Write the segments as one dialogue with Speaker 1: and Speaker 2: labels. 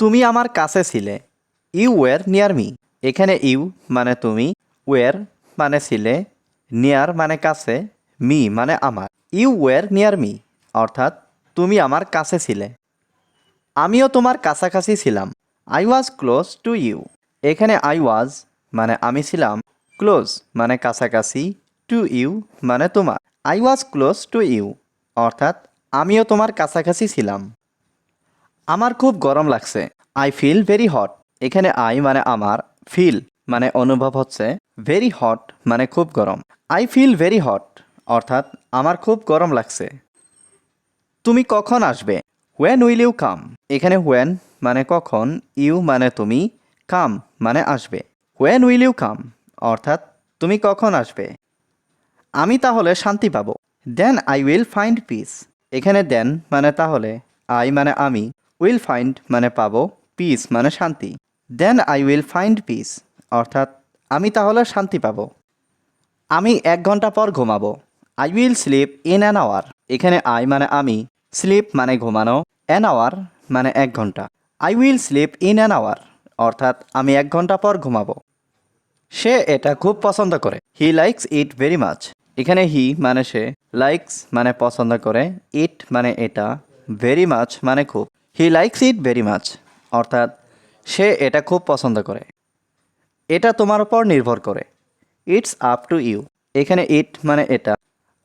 Speaker 1: তুমি আমার কাছে ছিলে। You were near me. এখানে ইউ মানে তুমি, ওয়ার মানে ছিলে, নিয়ার মানে কাছে, মি মানে আমার। ইউ ওয়ার নিয়ার মি, অর্থাৎ তুমি আমার কাছে ছিলে। আমিও তোমার কাছাকাছি ছিলাম। I was close to you. এখানে আই ওয়াজ মানে আমি ছিলাম, ক্লোজ মানে কাছাকাছি, টু ইউ মানে তোমার। I was close to you, অর্থাৎ আমিও তোমার কাছাকাছি ছিলাম। আমার খুব গরম লাগছে। আই ফিল ভেরি হট এখানে আই মানে আমার ফিল মানে অনুভব হচ্ছে ভেরি হট মানে খুব গরম। আই ফিল ভেরি হট অর্থাৎ আমার খুব গরম লাগছে। তুমি কখন আসবে? হোয়েন উইল ইউ কাম এখানে হোয়েন মানে কখন ইউ মানে তুমি কাম মানে আসবে। হোয়েন উইল ইউ কাম অর্থাৎ তুমি কখন আসবে? আমি তাহলে শান্তি পাবো। Then I will find peace এখানে দেন মানে তাহলে আই মানে আমি উইল ফাইন্ড মানে পাবো পিস মানে শান্তি। Then I will find peace অর্থাৎ আমি তাহলে শান্তি পাবো। আমি এক ঘণ্টা পর ঘুমাবো। I will sleep in an hour এখানে আই মানে আমি স্লিপ মানে ঘুমানো অ্যান আওয়ার মানে এক ঘণ্টা। I will sleep in an hour অর্থাৎ আমি এক ঘণ্টা পর ঘুমাবো। সে এটা খুব পছন্দ করে। He likes it very much এখানে হি মানে সে লাইকস মানে পছন্দ করে ইট মানে এটা ভেরি মাচ মানে খুব। He likes it very much অর্থাৎ সে এটা খুব পছন্দ করে। এটা তোমার উপর নির্ভর করে। ইটস আপ টু ইউ এখানে ইট মানে এটা।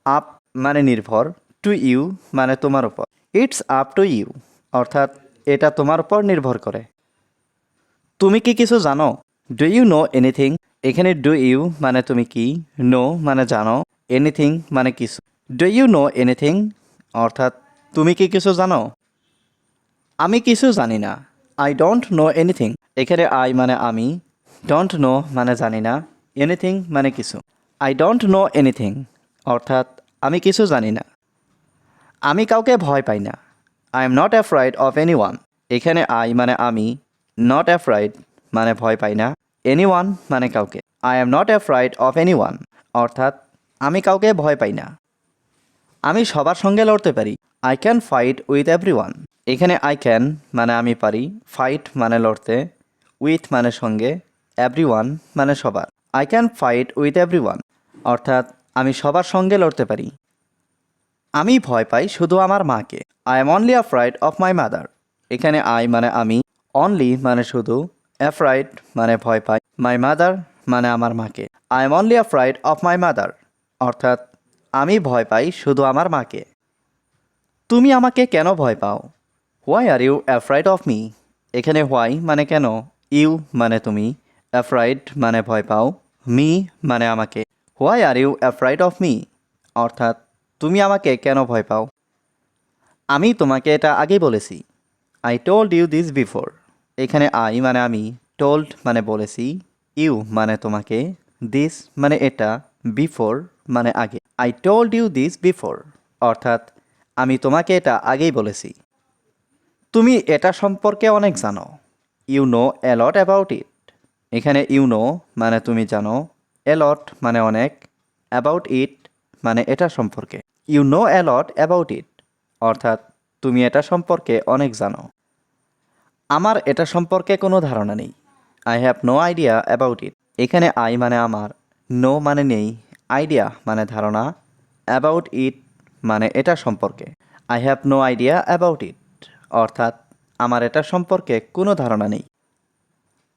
Speaker 1: আপ মানে নির্ভর। টু ইউ মানে তোমার উপর। ইটস আপ টু ইউ অর্থাৎ এটা তোমার উপর নির্ভর করে। তুমি কি কিছু জানো? ডু ইউ নো এনিথিং এখানে ডু ইউ মানে তুমি কি? নো মানে জানো। এনিথিং মানে কিছু। ডু ইউ নো এনিথিং অর্থাৎ তুমি কি কিছু জানো? আমি কিছু জানি না। আই ডোন্ট নো এনিথিং এখানে আই মানে আমি। ডোন্ট নো মানে জানি না। এনিথিং মানে কিছু। আই ডোন্ট নো এনিথিং অর্থাৎ আমি কিছু জানি না। আমি কাউকে ভয় পাই না। I am not afraid of anyone এখানে আই মানে আমি। নট অ্যাফ্রাইড মানে ভয় পাই না। এনি ওয়ান মানে কাউকে। I am not afraid of anyone অর্থাৎ আমি কাউকে ভয় পাই না। আমি সবার সঙ্গে লড়তে পারি। I can fight with everyone এখানে আই ক্যান মানে আমি পারি ফাইট মানে লড়তে উইথ মানে সঙ্গে এভরি ওয়ান মানে সবার। I can fight with everyone অর্থাৎ আমি সবার সঙ্গে লড়তে পারি। আমি ভয় পাই শুধু আমার মাকে। I am only afraid of my mother এখানে আই মানে আমি অনলি মানে শুধু অ্যাফ্রাইড মানে ভয় পাই মাই মাদার মানে আমার মাকে। I am only afraid of my mother অর্থাৎ আমি ভয় পাই শুধু আমার মাকে। তুমি আমাকে কেন ভয় পাও? Why are you afraid of me এখানে হোয়াই মানে কেন? ইউ মানে তুমি। অ্যাফ্রাইড মানে ভয় পাও। মি মানে আমাকে। Why are you afraid of me অর্থাৎ, তুমি আমাকে কেন ভয় পাও? আমি তোমাকে এটা আগেই বলেছি। I told you this before এখানে আই মানে আমি। টোল্ড মানে বলেছি। ইউ মানে তোমাকে। দিস মানে এটা। বিফোর মানে আগে। I told you this before অর্থাৎ আমি তোমাকে এটা আগেই বলেছি। তুমি এটা সম্পর্কে অনেক জানো। You know a lot about it এখানে ইউ নো মানে তুমি জানো। অ্যালট মানে অনেক। অ্যাবাউট ইট মানে এটা সম্পর্কে। You know a lot about it অর্থাৎ তুমি এটা সম্পর্কে অনেক জানো। আমার এটা সম্পর্কে কোনো ধারণা নেই। I have no idea about it এখানে আই মানে আমার। নো মানে নেই। আইডিয়া মানে ধারণা। অ্যাবাউট ইট মানে এটা সম্পর্কে। I have no idea about it অর্থাৎ, আমার এটা সম্পর্কে কোনো ধারণা নেই।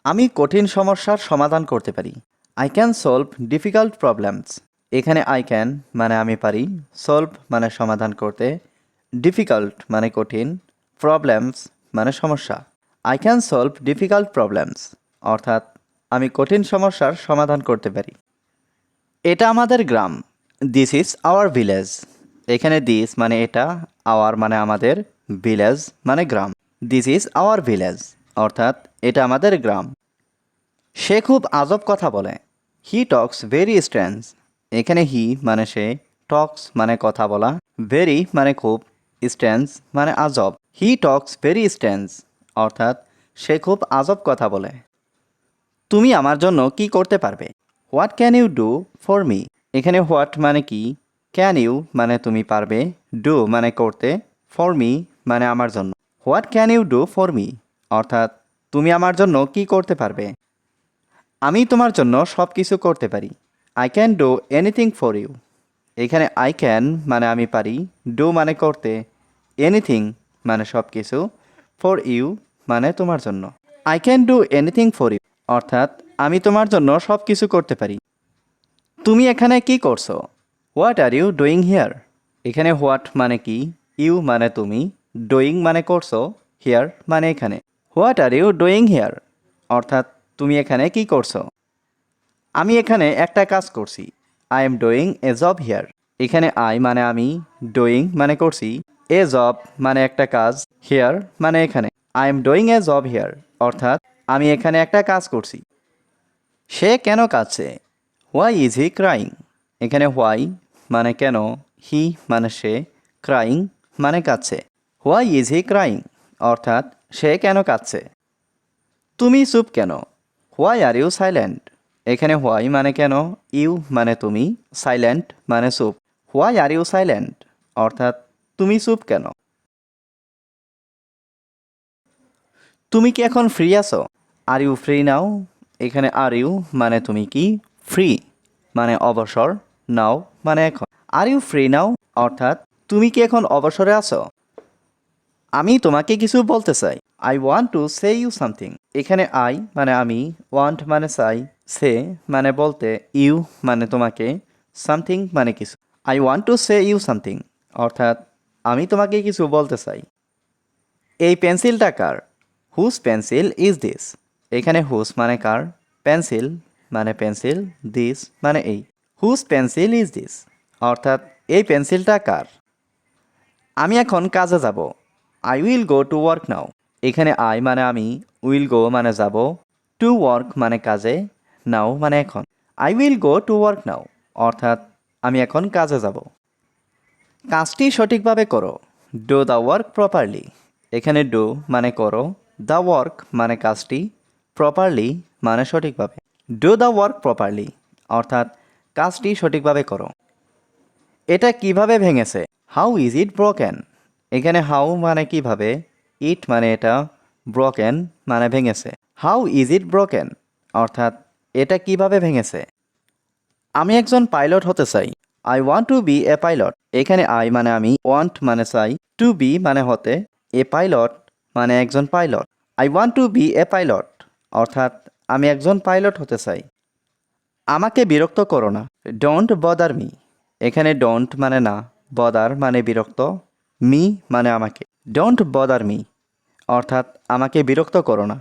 Speaker 1: আমি কঠিন সমস্যার সমাধান করতে পারি। I can solve difficult problems এখানে আই ক্যান মানে আমি পারি। সলভ মানে সমাধান করতে। ডিফিকাল্ট মানে কঠিন। প্রবলেমস মানে সমস্যা। I can solve difficult problems অর্থাৎ, আমি কঠিন সমস্যার সমাধান করতে পারি। এটা আমাদের গ্রাম। দিস ইজ আওয়ার ভিলেজ এখানে দিস মানে এটা আওয়ার মানে আমাদের ভিলেজ মানে গ্রাম। দিস ইজ আওয়ার ভিলেজ অর্থাৎ এটা আমাদের গ্রাম। সে খুব আজব কথা বলে। হি টক্স ভেরি স্ট্রেঞ্জ এখানে হি মানে সে টক্স মানে কথা বলা। ভেরি মানে খুব স্ট্রেঞ্জ মানে আজব। হি টক্স ভেরি স্ট্রেঞ্জ অর্থাৎ সে খুব আজব কথা বলে। তুমি আমার জন্য কি করতে পারবে? What can you do for me এখানে হোয়াট মানে কি? ক্যান ইউ মানে তুমি পারবে ডু মানে করতে ফর মি মানে আমার জন্য। What can you do for me অর্থাৎ, তুমি আমার জন্য কি করতে পারবে? আমি তোমার জন্য সব কিছু করতে পারি। I can do anything for you এখানে আই ক্যান মানে আমি পারি। ডু মানে করতে। এনিথিং মানে সব কিছু ফর ইউ মানে তোমার জন্য। I can do anything for you অর্থাৎ, আমি তোমার জন্য সব কিছু করতে পারি। তুমি এখানে কি করছ? What are you doing here এখানে হোয়াট মানে কি? ইউ মানে তুমি। ডুইং মানে করছ। হিয়ার মানে এখানে। What are you doing here অর্থাৎ তুমি এখানে কি করছ? আমি এখানে একটা কাজ করছি। I am doing a job here এখানে আই মানে আমি ডুইং মানে করছি। এ জব মানে একটা কাজ। হিয়ার মানে এখানে। I am doing a job here অর্থাৎ আমি এখানে একটা কাজ করছি। সে কেন কাঁদছে? হোয়াই ইজ হি ক্রাইং এখানে হোয়াই মানে কেন? হি মানে সে, ক্রাইং মানে কাঁদছে হোয়াই ইজ হি ক্রাইং? অর্থাৎ সে কেন কাঁদছে তুমি চুপ কেন? Why are you silent? এখানে হোয়াই মানে কেন? ইউ মানে তুমি, সাইলেন্ট মানে চুপ। Why are you silent? অর্থাৎ তুমি চুপ কেন? তুমি কি এখন ফ্রি আছো? Are you free now? এখানে আর ইউ মানে তুমি কি? ফ্রি মানে অবসর নাও। মানে এখন। আর ইউ ফ্রি নাও অর্থাৎ, তুমি কি এখন অবসরে আছো? আমি তোমাকে কিছু বলতে চাই। I want to say you something এখানে আই মানে আমি ওয়ান্ট মানে চাই, সে মানে বলতে ইউ মানে তোমাকে সামথিং মানে কিছু। I want to say you something অর্থাৎ, আমি তোমাকে কিছু বলতে চাই। এই পেন্সিলটা কার? হুজ পেন্সিল ইজ দিস এখানে হুজ মানে কার? পেন্সিল মানে পেন্সিল দিস মানে এই। হুজ পেন্সিল ইজ দিস অর্থাৎ, এই পেন্সিলটা কার? আমি এখন কাজে যাব। I will go to work now এখানে আই মানে আমি উইল গো মানে যাব। টু ওয়ার্ক মানে কাজে নাও মানে এখন। I will go to work now অর্থাৎ, আমি এখন কাজে যাব। কাজটি সঠিকভাবে করো। ডো দ্য ওয়ার্ক প্রপারলি এখানে ডো মানে করো। দ্য ওয়ার্ক মানে কাজটি প্রপারলি মানে সঠিকভাবে। ডো দ্য ওয়ার্ক প্রপারলি অর্থাৎ কাজটি সঠিকভাবে করো। এটা কীভাবে ভেঙেছে? হাউ ইজ ইট ব্রোকেন এখানে হাউ মানে কীভাবে? ইট মানে এটা ব্রোকেন মানে ভেঙেছে। হাউ ইজ ইট ব্রোকেন অর্থাৎ এটা কীভাবে ভেঙেছে? আমি একজন পাইলট হতে চাই। I want to be a pilot এখানে আই মানে আমি ওয়ান্ট মানে চাই। টু বি মানে হতে এ পাইলট মানে একজন pilot. I want to be a pilot অর্থাৎ আমি একজন পাইলট হতে চাই। আমাকে বিরক্ত করো না। ডোন্ট বদার মি এখানে ডোন্ট মানে না বদার মানে বিরক্ত মি মানে আমাকে। ডোন্ট বদার মি অর্থাৎ আমাকে বিরক্ত করো না।